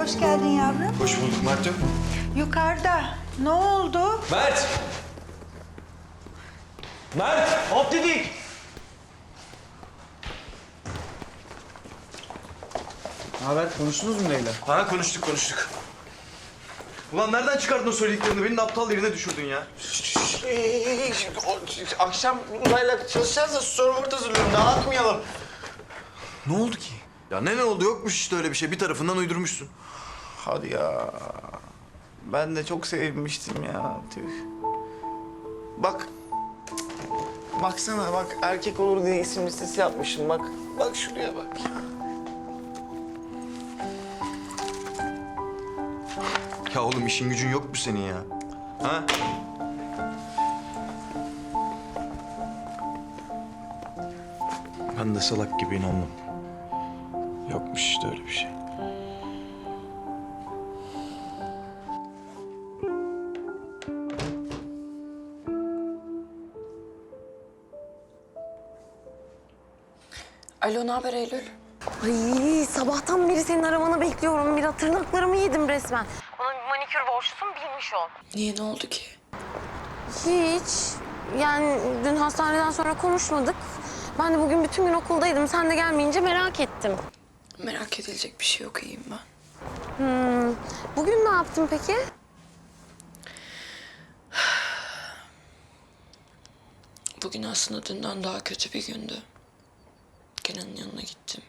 Hoş geldin yavrum. Hoş bulduk Mert'im. Yukarıda. Ne oldu? Mert! Mert! Hop dedik! Ne haber? Konuştunuz mu Leyla? Ha konuştuk konuştuk. Ulan nereden çıkardın o söylediklerini? Beni aptal yerine düşürdün ya. Akşam Uzay'la çalışacağız da server hazırlıyorum. Dağıtmayalım. Ne oldu ki? Ya ne ne oldu? Yokmuş işte öyle bir şey. Bir tarafından uydurmuşsun. Hadi ya. Ben de çok sevinmiştim ya. Tüh. Bak. Baksana bak erkek olur diye isim listesi yapmışım bak. Bak şuraya bak ya. Ya oğlum işin gücün yok mu senin ya? Ha? Ben de salak gibi inandım. Yokmuş işte öyle bir şey. Alo, ne haber Eylül? Ay sabahtan beri senin aramanı bekliyorum. Mira tırnaklarımı yedim resmen. Bana bir manikür borçlusun bilmiş ol. Niye, ne oldu ki? Hiç. Yani dün hastaneden sonra konuşmadık. Ben de bugün bütün gün okuldaydım. Sen de gelmeyince merak ettim. Merak edilecek bir şey yok, iyiyim ben. Bugün ne yaptın peki? Bugün aslında dünden daha kötü bir gündü. Kenan'ın yanına gittim.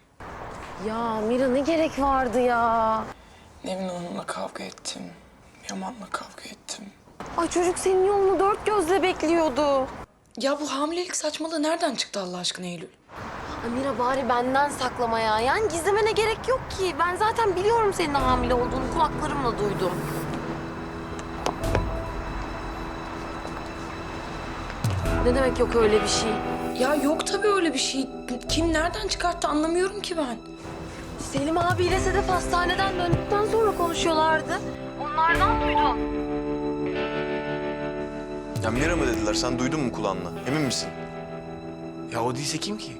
Ya Mira ne gerek vardı ya? Nevin Hanım'la kavga ettim. Yaman'la kavga ettim. Ay çocuk senin yolunu dört gözle bekliyordu. Ya bu hamilelik saçmalığı nereden çıktı Allah aşkına Eylül? Ay Mira bari benden saklama ya. Yani gizlemene gerek yok ki. Ben zaten biliyorum senin hamile olduğunu. Kulaklarımla duydum. Ne demek yok öyle bir şey? Ya yok tabii öyle bir şey. Kim nereden çıkarttı anlamıyorum ki ben. Selim abiyle Sedef hastaneden döndükten sonra konuşuyorlardı. Onlardan duydum. Ya Mira mı dediler? Sen duydun mu kulağınla? Emin misin? Ya o değilse kim ki?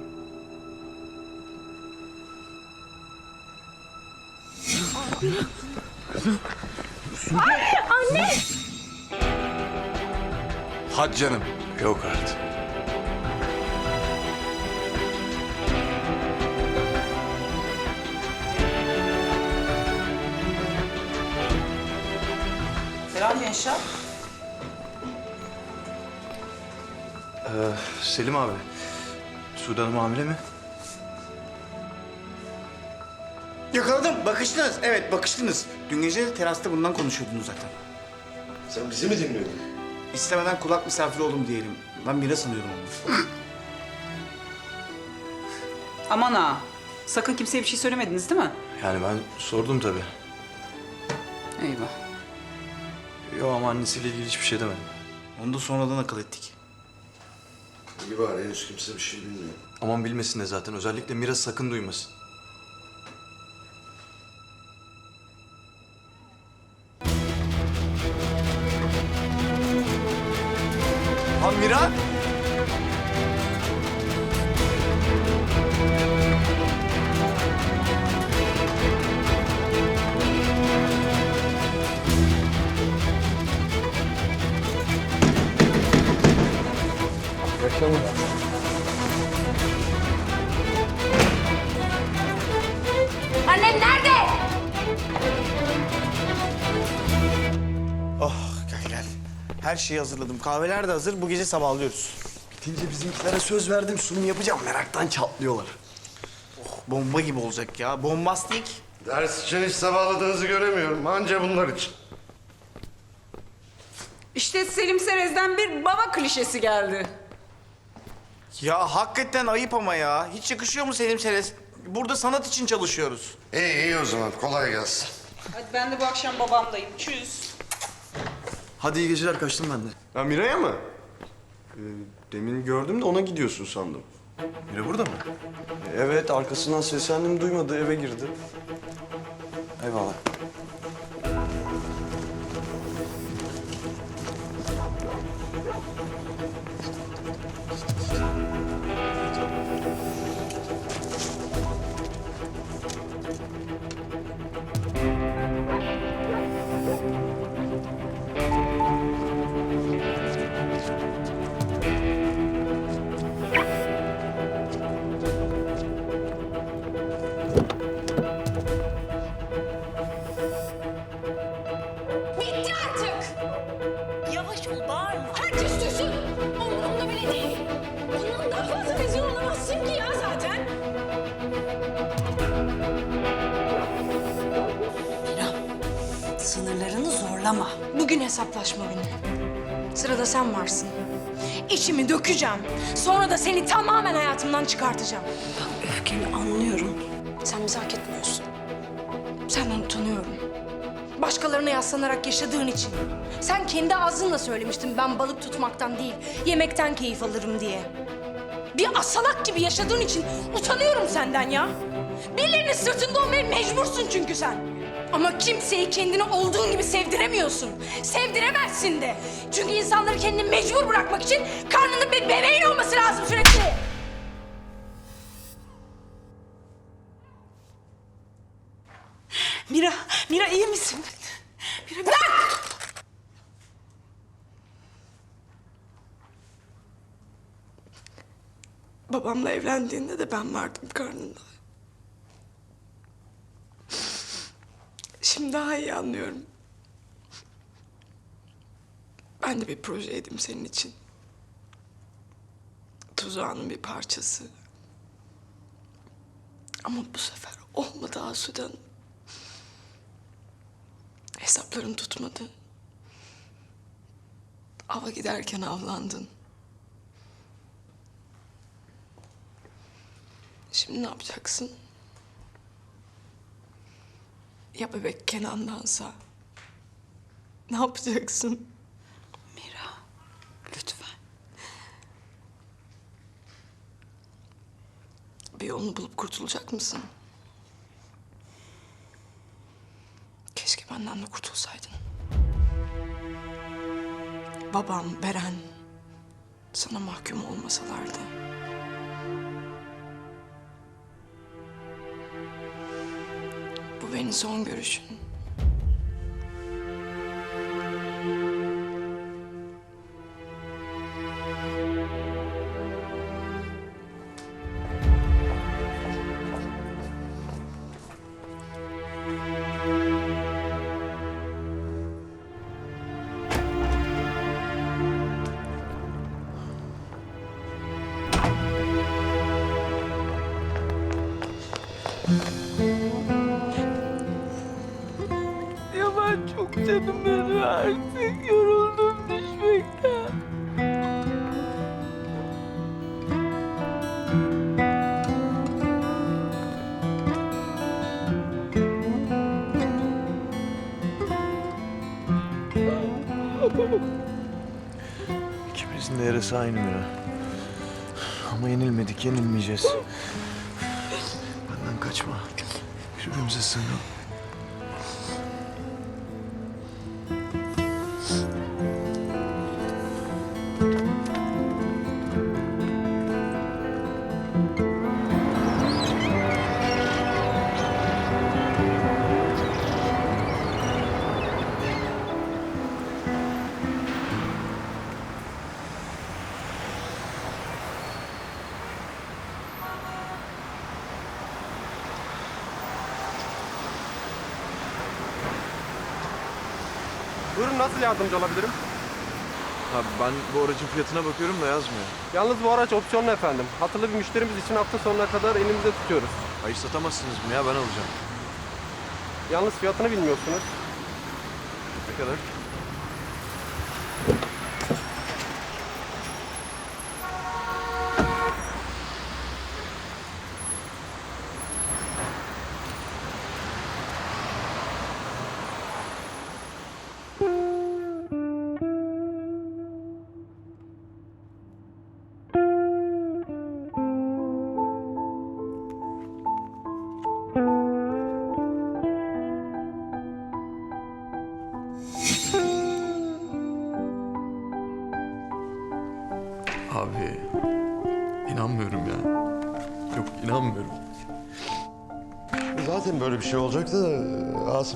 Hadi canım. Yok artık. Selam Yaşar. Ee, Selim abi. Sude Hanım hamile mi? Yakaladım. Bakıştınız. Evet bakıştınız. Dün gece de terasta bundan konuşuyordunuz zaten. Sen bizi mi dinliyordun? İstemeden kulak misafiri oldum diyelim. Ben Mira sanıyordum onu. Aman ha. Sakın kimseye bir şey söylemediniz değil mi? Yani ben sordum tabii. Eyvah. Yo ama annesiyle ilgili hiçbir şey demedim. Onu da sonradan akıl ettik. İyi var henüz kimse bir şey bilmiyor. Aman bilmesin de zaten. Özellikle Mira sakın duymasın. Şeyi hazırladım. Kahveler de hazır. Bu gece sabahlıyoruz. Bitince bizimkilere söz verdim sunum yapacağım meraktan çatlıyorlar. Bomba gibi olacak ya. Bombastik. Ders için hiç sabahladığınızı göremiyorum. Anca bunlar için. İşte Selim Serez'den bir baba klişesi geldi. Ya hakikaten ayıp ama ya. Hiç yakışıyor mu Selim Seres? Burada sanat için çalışıyoruz. İyi iyi o zaman kolay gelsin. Hadi ben de bu akşam babamdayım. Çüz. Hadi iyi geceler kaçtım ben de. Ha Miray'a mı? Ee, demin gördüm de ona gidiyorsun sandım. Mira burada mı? Evet arkasından seslendim duymadı eve girdi. Eyvallah. Zorlama. Bugün hesaplaşma günü. Sırada sen varsın. İçimi dökeceğim. Sonra da seni tamamen hayatımdan çıkartacağım. Bak öfkeni anlıyorum. Sen bizi hak etmiyorsun. Senden utanıyorum. Başkalarına yaslanarak yaşadığın için. Sen kendi ağzınla söylemiştin ben balık tutmaktan değil, yemekten keyif alırım diye. Bir asalak gibi yaşadığın için utanıyorum senden ya. Birilerinin sırtında olmaya mecbursun çünkü sen. Ama kimseyi kendini olduğun gibi sevdiremiyorsun. Sevdiremezsin de. Çünkü insanları kendini mecbur bırakmak için karnında bir bebeğin olması lazım sürekli. Mira, Mira iyi misin? Mira, bırak! Babamla evlendiğinde de ben vardım karnında. Şimdi daha iyi anlıyorum. Ben de bir projeydim senin için. Tuzağının bir parçası. Ama bu sefer olmadı Asude Hanım. Hesapların tutmadı. Ava giderken avlandın. Şimdi ne yapacaksın? Ya bebek Kenan'dansa? Ne yapacaksın? Mira, lütfen. Bir yolunu bulup kurtulacak mısın? Keşke benden de kurtulsaydın. Babam, Beren sana mahkum olmasalardı. Bu benim son görüşün. İkimizin de yarısı aynı. Ama yenilmedik, yenilmeyeceğiz. Benden kaçma. Birbirimize sığınalım. Nasıl yardımcı olabilirim? Abi ben bu aracın fiyatına bakıyorum da yazmıyor. Yalnız bu araç opsiyonlu efendim. Hatırlı bir müşterimiz için hafta sonuna kadar elimizde tutuyoruz. Hayır satamazsınız mı ya ben alacağım. Yalnız fiyatını bilmiyorsunuz. Ne kadar?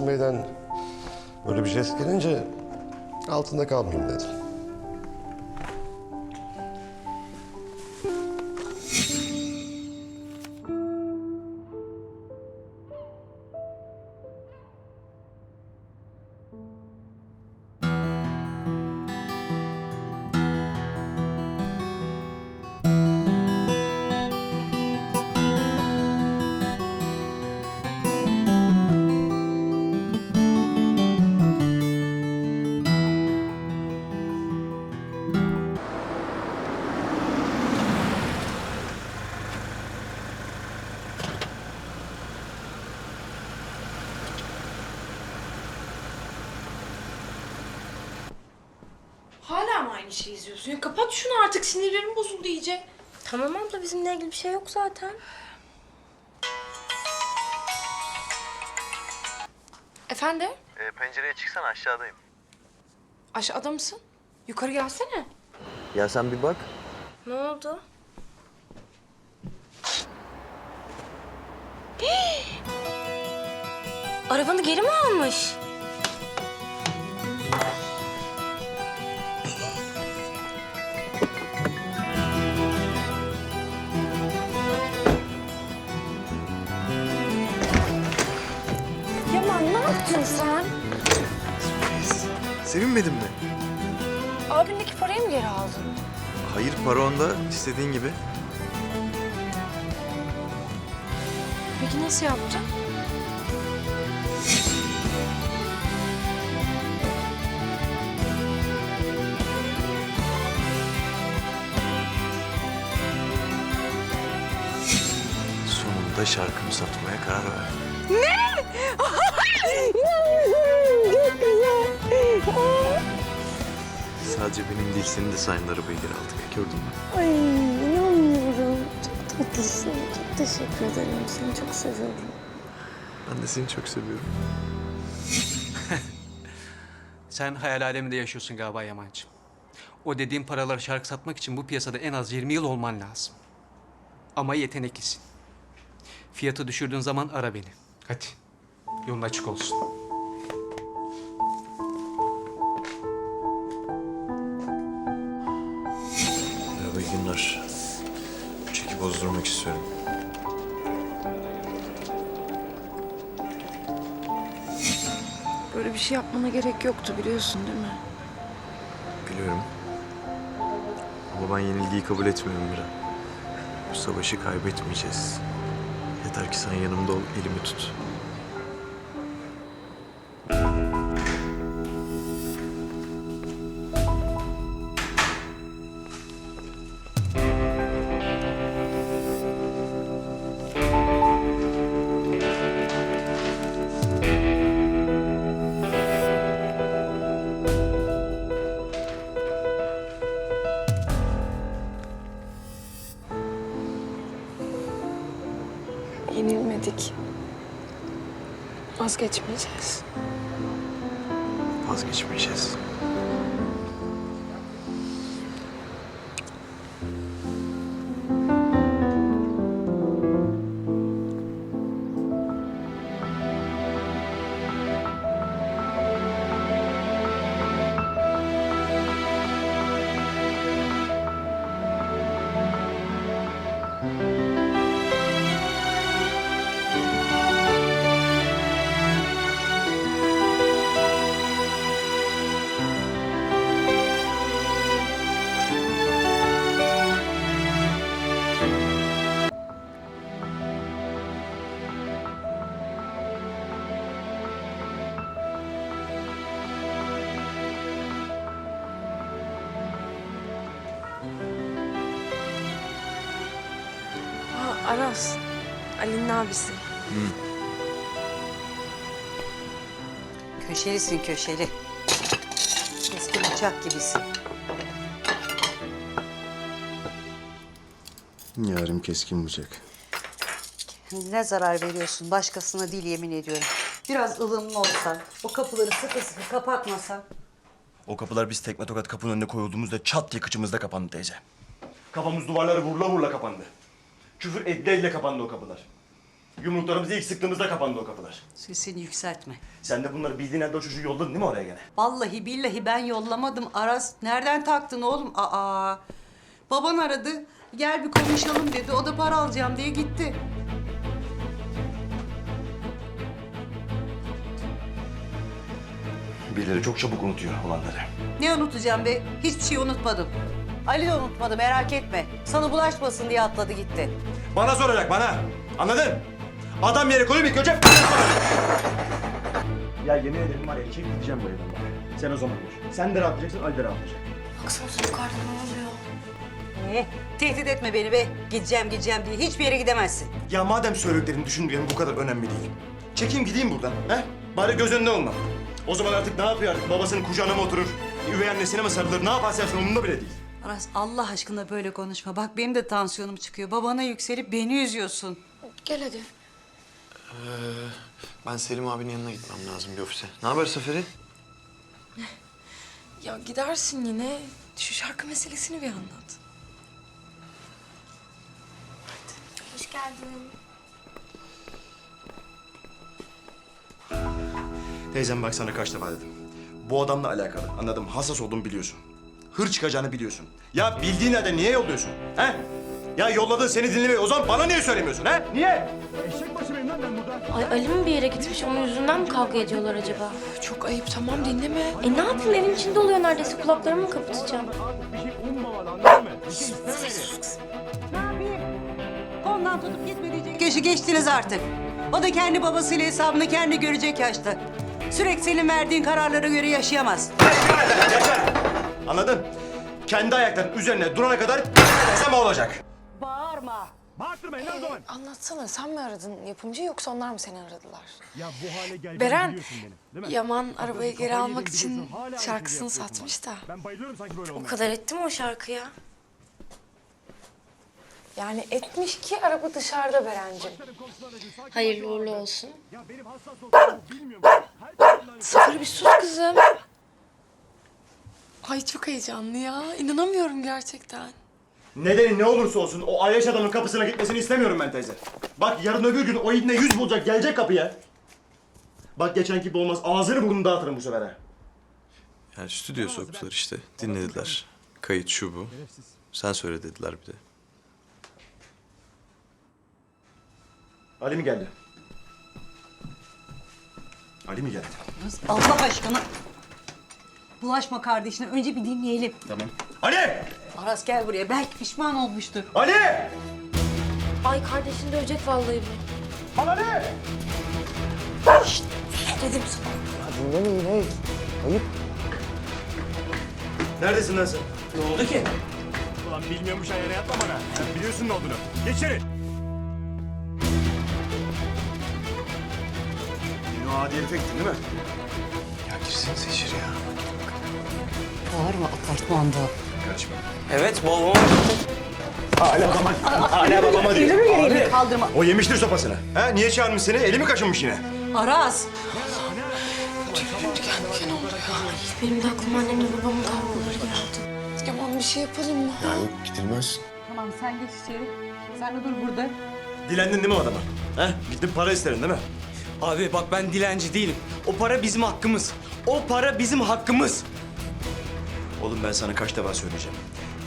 Asım Bey'den böyle bir jest gelince altında kalmayayım dedim. Sinirlerim bozuldu iyice. Tamam abla bizimle ilgili bir şey yok zaten. Efendim? pencereye çıksana aşağıdayım. Aşağıda mısın? Yukarı gelsene. Ya sen bir bak. Ne oldu? Arabanı geri mi almış? Yaptın sen? Sevinmedin mi? Abindeki parayı mı geri aldın? Hayır para onda istediğin gibi. Peki nasıl yaptın? Sonunda şarkımı satmaya karar verdim. Sadece benim değil, senin de sayın arabayı geri aldık. Gördün mü? Ay inanmıyorum. Çok tatlısın. Çok teşekkür ederim. Seni çok seviyorum. Ben de seni çok seviyorum. Sen hayal aleminde yaşıyorsun galiba Yaman'cığım. O dediğin paraları şarkı satmak için bu piyasada en az 20 yıl olman lazım. Ama yeteneklisin. Fiyatı düşürdüğün zaman ara beni. Hadi. Yolun açık olsun. Merhaba, iyi günler. Çeki bozdurmak istiyorum. Böyle bir şey yapmana gerek yoktu biliyorsun değil mi? Biliyorum. Ama ben yenilgiyi kabul etmiyorum Mira. Bu savaşı kaybetmeyeceğiz. Yeter ki sen yanımda ol, elimi tut. Abisi. Köşelisin köşeli. Eski bıçak gibisin. Yarım keskin bıçak. Kendine zarar veriyorsun. Başkasına değil yemin ediyorum. Biraz ılımlı olsan, o kapıları sıkı sıkı kapatmasan. O kapılar biz tekme tokat kapının önüne koyulduğumuzda çat diye kıçımızda kapandı teyze. Kafamız duvarlara vurula vurula kapandı. Küfür edle kapandı o kapılar. Yumruklarımızı ilk sıktığımızda kapandı o kapılar. Sesini yükseltme. Sen de bunları bildiğin halde o çocuğu yolladın değil mi oraya gene? Vallahi billahi ben yollamadım Aras. Nereden taktın oğlum? Aa. Baban aradı. Gel bir konuşalım dedi. O da para alacağım diye gitti. Birileri çok çabuk unutuyor olanları. Ne unutacağım be? Hiçbir şey unutmadım. Ali de unutmadı merak etme. Sana bulaşmasın diye atladı gitti. Bana soracak bana. Anladın? Adam yere koyup ilk önce Ya yemin ederim var ya çekip gideceğim bu evden bak. Sen o zaman gör. Sen de rahatlayacaksın, Ali de rahatlayacak. Baksanıza yukarıda ne oluyor? Ne? Tehdit etme beni be. Gideceğim gideceğim diye. Hiçbir yere gidemezsin. Ya madem söylediklerini düşündüğüm bu kadar önemli değil. Çekeyim gideyim buradan. He? Bari göz önünde olmam. O zaman artık ne yapıyor artık? Babasının kucağına mı oturur? Üvey annesine mi sarılır? Ne yaparsa yapsın umurumda bile değil. Aras Allah aşkına böyle konuşma. Bak benim de tansiyonum çıkıyor. Babana yükselip beni üzüyorsun. Gel hadi. Ben Selim abinin yanına gitmem lazım bir ofise. Ne haber Saferi? Ya gidersin yine. Şu şarkı meselesini bir anlat. Hoş geldin. Teyzem bak sana kaç defa dedim. Bu adamla alakalı anladım. Hassas olduğumu biliyorsun. Hır çıkacağını biliyorsun. Ya bildiğin halde niye yolluyorsun? He? Ya yolladığı seni dinlemiyor. O zaman bana niye söylemiyorsun he? Niye? Ay Ali mi bir yere gitmiş? Onun yüzünden mi kavga ediyorlar acaba? Çok ayıp tamam dinleme. E ne yapayım? Evin içinde oluyor neredeyse. Kulaklarımı mı kapatacağım? Ondan tutup gitme diyecek. Yaşı geçtiniz artık. O da kendi babasıyla hesabını kendi görecek yaşta. Sürekli senin verdiğin kararlara göre yaşayamaz. Anladın? Kendi ayaklarının üzerine durana kadar desem olacak. Bağırma. Anlatsana sen mi aradın yapımcıyı yoksa onlar mı seni aradılar? Beren, Yaman arabayı geri almak için şarkısını satmış da. O kadar etti mi o şarkıya? Yani etmiş ki araba dışarıda Berencim. Hayırlı uğurlu olsun. Sıfır bir sus kızım. Ay çok heyecanlı ya. İnanamıyorum gerçekten. Nedeni ne olursa olsun o Ayyaş adamın kapısına gitmesini istemiyorum ben teyze. Bak yarın öbür gün o ibne yüz bulacak gelecek kapıya. Bak geçen gibi olmaz ağzını burnunu dağıtırım bu sefer ha. Yani stüdyo soktular işte. Dinlediler. Kayıt şu bu. Sen söyle dediler bir de. Ali mi geldi? Ali mi geldi? Allah aşkına. Bulaşma kardeşine. Önce bir dinleyelim. Tamam. Ali! Aras gel buraya. Belki pişman olmuştur. Ali! Ay kardeşini dövecek vallahi bu. Ali! Dedim sana. Dinlemeyin hey. Ayıp. Neredesin lan sen? Ne oldu ki? Ulan bilmiyormuş ayağına yatma bana. Sen biliyorsun ne olduğunu. Geç adi herife gittin değil mi? Ya girsenize içeri ya. Bağırma apartmanda. Kaçma. Evet babam. Hala babama, hala babama diyor. Elini kaldırma. O yemiştir sopasını. Ha niye çağırmış seni? Eli mi kaşınmış yine? Aras. Diken oldu ya. Benim de aklıma annemle babamın kavgaları geldi. Yaman bir şey yapalım mı? Ya yok gidilmez. Tamam sen geç içeri. Sen de dur burada. Dilendin değil mi o adama? Ha? Gittin para isterin değil mi? Abi bak ben dilenci değilim. O para bizim hakkımız. O para bizim hakkımız. Oğlum ben sana kaç defa söyleyeceğim.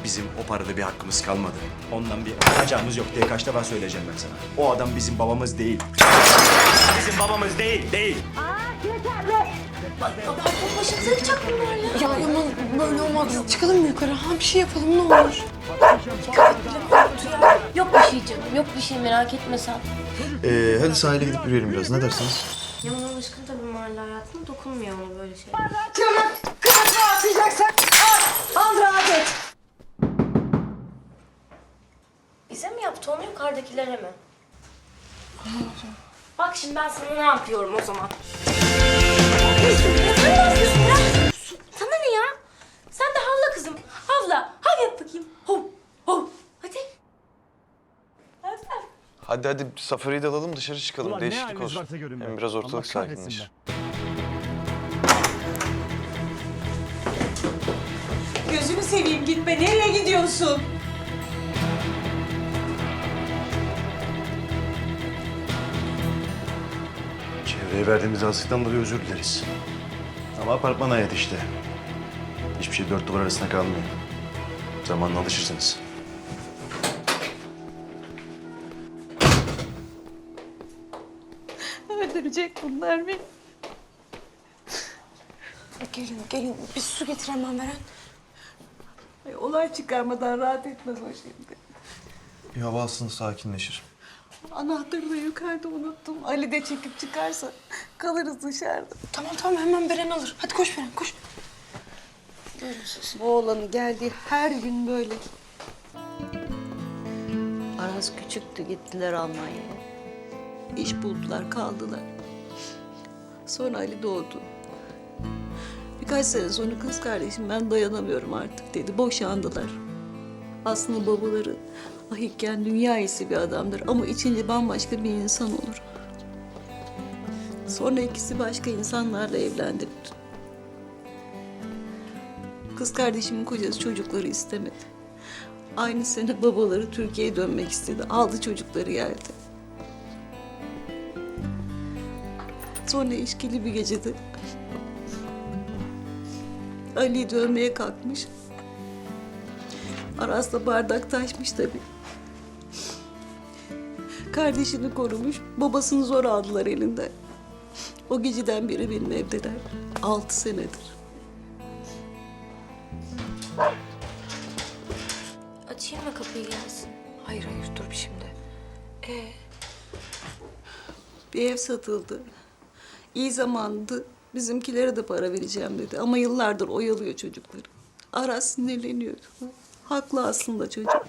Bizim o parada bir hakkımız kalmadı. Ondan bir alacağımız yok diye kaç defa söyleyeceğim ben sana. O adam bizim babamız değil. Bizim babamız değil, değil. Ya Yaman böyle olmaz. Çıkalım mı yukarı? Ha bir şey yapalım ne olur. Yok bir şey canım. Yok bir şey merak etme sen. Ee, hadi sahile gidip yürüyelim biraz. Ne dersiniz? Yaman alışkın tabii mahalle hayatına. Dokunmuyor ama böyle şey. Al rahat et. Bize mi yaptı onu yukarıdakilere mi? Bak şimdi ben sana ne yapıyorum o zaman. Ne yapıyorsun ya? Sana ne ya? Sen de havla kızım. Havla. Hav yap bakayım. Hov. Hov. Hadi. Hadi. Hadi hadi Safari'yi de alalım dışarı çıkalım. Değişiklik olsun. Hem biraz ortalık sakinleşir. Gözünü seveyim gitme. Nereye gidiyorsun? Çevreye verdiğimiz rahatsızlıktan dolayı özür dileriz. Ama apartman hayat işte. Hiçbir şey dört duvar arasında kalmıyor. Zamanla alışırsınız. Öldürecek bunlar beni. Gelin gelin bir su getir hemen Beren. Ay, olay çıkarmadan rahat etmez o şimdi. Bir hava alsın sakinleşir. Anahtarı da yukarıda unuttum. Ali de çekip çıkarsa kalırız dışarıda. Tamam tamam hemen Beren alır. Hadi koş Beren koş. Bu oğlanı geldiği her gün böyle. Aras küçüktü gittiler Almanya'ya. İş buldular kaldılar. Sonra Ali doğdu. Birkaç sene sonra kız kardeşim ben dayanamıyorum artık dedi. Boşandılar. Aslında babaları ahikken dünya iyisi bir adamdır ama içince bambaşka bir insan olur. Sonra ikisi başka insanlarla evlendi. Kız kardeşimin kocası çocukları istemedi. Aynı sene babaları Türkiye'ye dönmek istedi. Aldı çocukları geldi. Sonra işkili bir gecede Ali dövmeye kalkmış. Aras'la bardak taşmış tabii. Kardeşini korumuş, babasını zor aldılar elinden. O geceden beri benim evdeler. Altı senedir. Açayım mı kapıyı gelsin? Hayır hayır dur bir şimdi. Ee, Bir ev satıldı. İyi zamandı. Bizimkilere de para vereceğim dedi. Ama yıllardır oyalıyor çocukları. Aras sinirleniyor. Haklı aslında çocuk.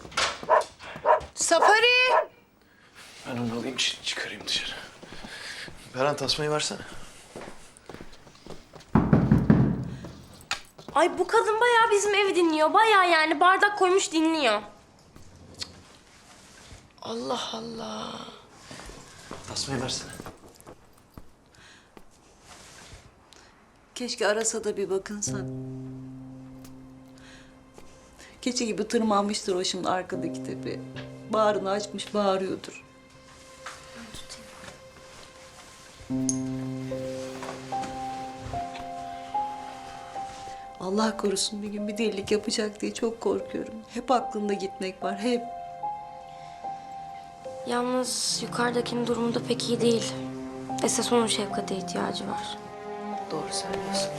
Safari! Ben onu alayım çı- çıkarayım dışarı. Beren tasmayı versene. Ay bu kadın bayağı bizim evi dinliyor. Bayağı yani bardak koymuş dinliyor. Allah Allah. Tasmayı versene. Keşke arasa da bir bakınsan. Keçi gibi tırmanmıştır o şimdi arkadaki tepe. Bağrını açmış bağırıyordur. Allah korusun bir gün bir delilik yapacak diye çok korkuyorum. Hep aklında gitmek var, hep. Yalnız yukarıdakinin durumu da pek iyi değil. Esas onun şefkate ihtiyacı var. Doğru söylüyorsun.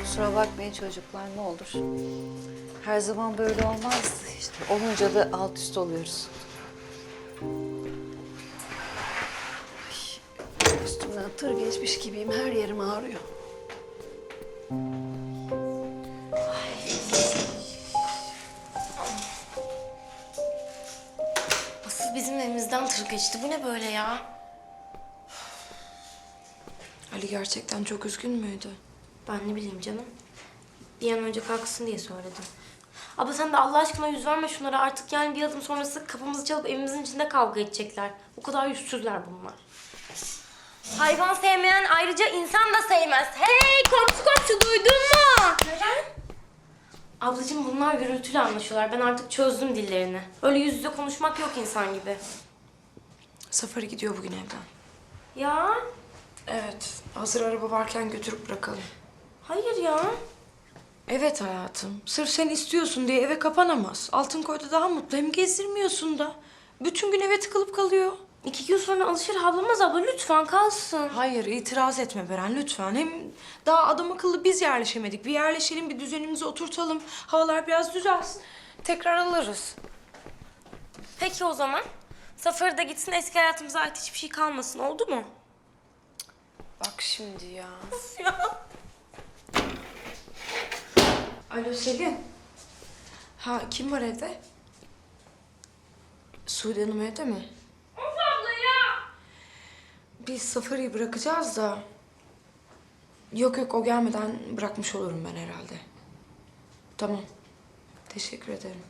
Kusura bakmayın çocuklar ne olur. Her zaman böyle olmaz. İşte olunca da alt üst oluyoruz. Ay, Üstümden tır geçmiş gibiyim. Her yerim ağrıyor. Geçti. Bu ne böyle ya? Ali gerçekten çok üzgün müydü? Ben ne bileyim canım. Bir an önce kalksın diye söyledim. Abla sen de Allah aşkına yüz verme şunlara. Artık yani bir adım sonrası kapımızı çalıp evimizin içinde kavga edecekler. Bu kadar yüzsüzler bunlar. Hayvan sevmeyen ayrıca insan da sevmez. Hey komşu komşu duydun mu? Neden? Ablacığım bunlar gürültüyle anlaşıyorlar. Ben artık çözdüm dillerini. Öyle yüz yüze konuşmak yok insan gibi. Safari gidiyor bugün evden. Ya Evet. Hazır araba varken götürüp bırakalım. hayır ya. Evet hayatım. Sırf sen istiyorsun diye eve kapanamaz. Altın koyda daha mutlu. Hem gezdirmiyorsun da. Bütün gün eve tıkılıp kalıyor. İki gün sonra alışır havlamaz abla lütfen kalsın. Hayır itiraz etme Beren lütfen. Hem daha adam akıllı biz yerleşemedik. Bir yerleşelim bir düzenimizi oturtalım. Havalar biraz düzelsin. Tekrar alırız. Peki o zaman. Safari da gitsin eski hayatımıza ait hiçbir şey kalmasın oldu mu? Bak şimdi ya. Alo Selin. Ha kim var evde? Sude Hanım evde mi? Of abla ya. Biz Safari'yi bırakacağız da... Yok yok o gelmeden bırakmış olurum ben herhalde. Tamam. Teşekkür ederim.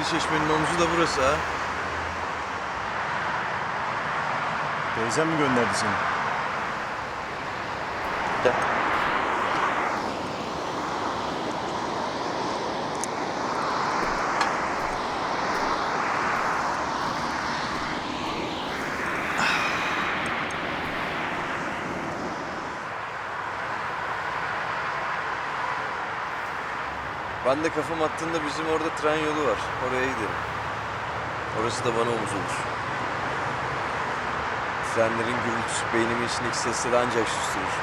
Narlı Çeşme'nin omzu da burası ha. Teyzem mi gönderdi seni? Ben de kafam attığında bizim orada tren yolu var. Oraya giderim. Orası da bana omuz olur. Trenlerin gürültüsü beynimin içindeki sesleri ancak susturur.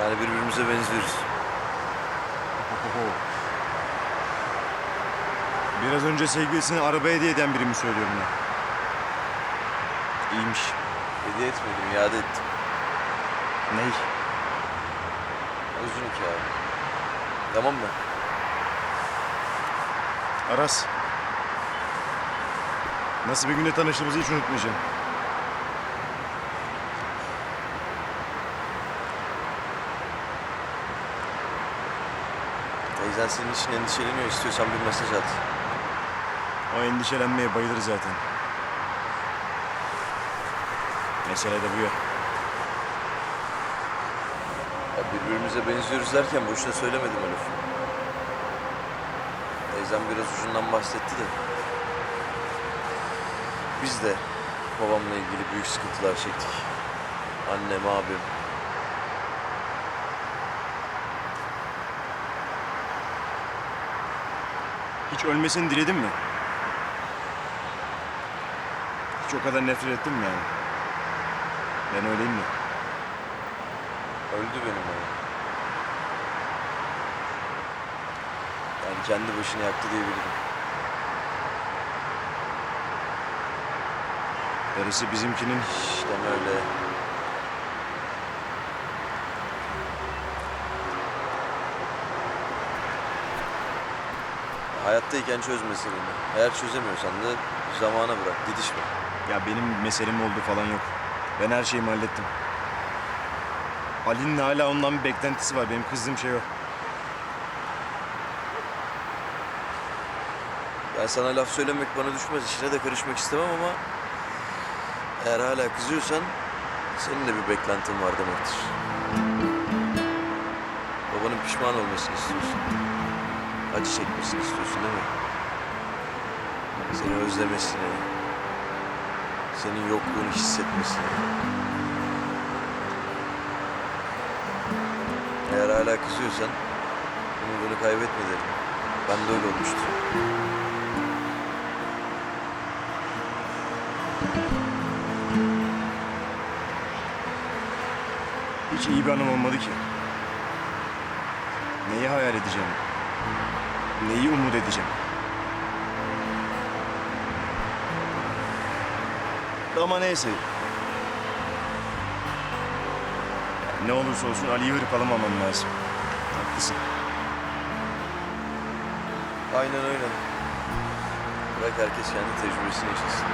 Yani birbirimize benziyoruz. Biraz önce sevgilisini araba hediye eden biri mi söylüyorum ya? İyiymiş. Hediye etmedim, iade ettim. Ney? Uzun hikaye. Tamam mı? Aras. Nasıl bir günde tanıştığımızı hiç unutmayacağım. Teyzen senin için endişeleniyor. İstiyorsan bir mesaj at. O endişelenmeye bayılır zaten. Mesele de bu ya. Ya birbirimize benziyoruz derken boşuna söylemedim lafı. Teyzem biraz ucundan bahsetti de. Biz de babamla ilgili büyük sıkıntılar çektik. Annem, abim. Hiç ölmesini diledin mi? Hiç o kadar nefret ettin mi yani? Ben öyleyim mi? Öldü benim babam. Yani kendi başına yaktı diyebilirim. Darısı bizimkinin İşte öyle. Hayattayken çöz meseleni. Eğer çözemiyorsan da zamana bırak, didişme. Ya benim meselem oldu falan yok. Ben her şeyimi hallettim. Ali'nin hala ondan bir beklentisi var. Benim kızdığım şey o. Ben sana laf söylemek bana düşmez. İşine de karışmak istemem ama... Eğer hala kızıyorsan... Senin de bir beklentin var demektir. Babanın pişman olmasını istiyorsun. Acı çekmesini istiyorsun değil mi? Seni özlemesini... Senin yokluğunu hissetmesini... hala kızıyorsan... Umudunu kaybetme derim. Ben de öyle olmuştu. Hiç iyi bir anım olmadı ki. Neyi hayal edeceğim? Neyi umut edeceğim? Ama neyse. Ne olursa olsun Ali'yi hırpalamamam lazım. Haklısın. Aynen öyle. Bırak herkes kendi tecrübesini yaşasın.